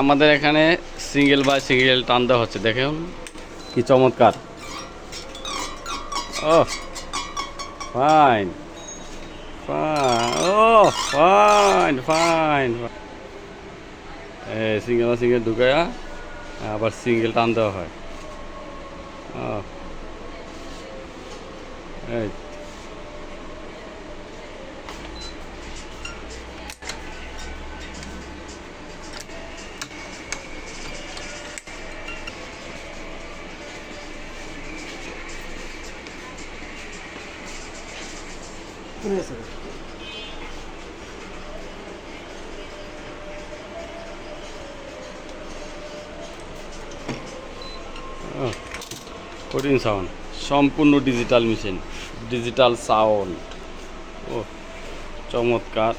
আমাদের এখানে single by single টান দেওয়া হচ্ছে, দেখুন। কি চমৎকার। ও fine fine fine fine single single ঢুকায়া আবার সিঙ্গেল টান দেওয়া হয়। ও, এই। কঠিন সাউন্ড সম্পূর্ণ ডিজিটাল মেশিন ডিজিটাল সাউন্ড ও চমৎকার।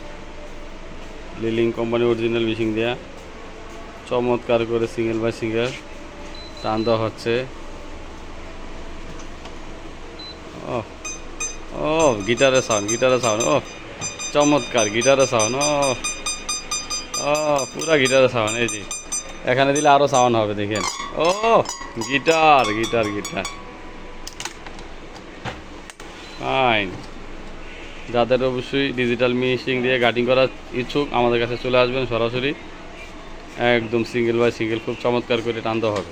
লিলিং কোম্পানি অরিজিনাল মেশিন দেয়া। চমৎকার করে সিঙ্গেল বাই সিঙ্গেল টান দেওয়া হচ্ছে। ও ও গিটারের সাউন্ড গিটারের সাউন্ড ও চমৎকার গিটারের সাউন্ড ও ও পুরা গিটারের সাউন্ড এই যে। এখানে দিলে আরও সাউন্ড হবে, দেখেন। ও গিটার গিটার গিটার ফাইন যাদের অবশ্যই ডিজিটাল মিক্সিং দিয়ে গার্ডিং করার ইচ্ছুক, আমাদের কাছে চলে আসবেন সরাসরি। একদম সিঙ্গেল বাই সিঙ্গেল খুব চমৎকার করে টানতে হবে।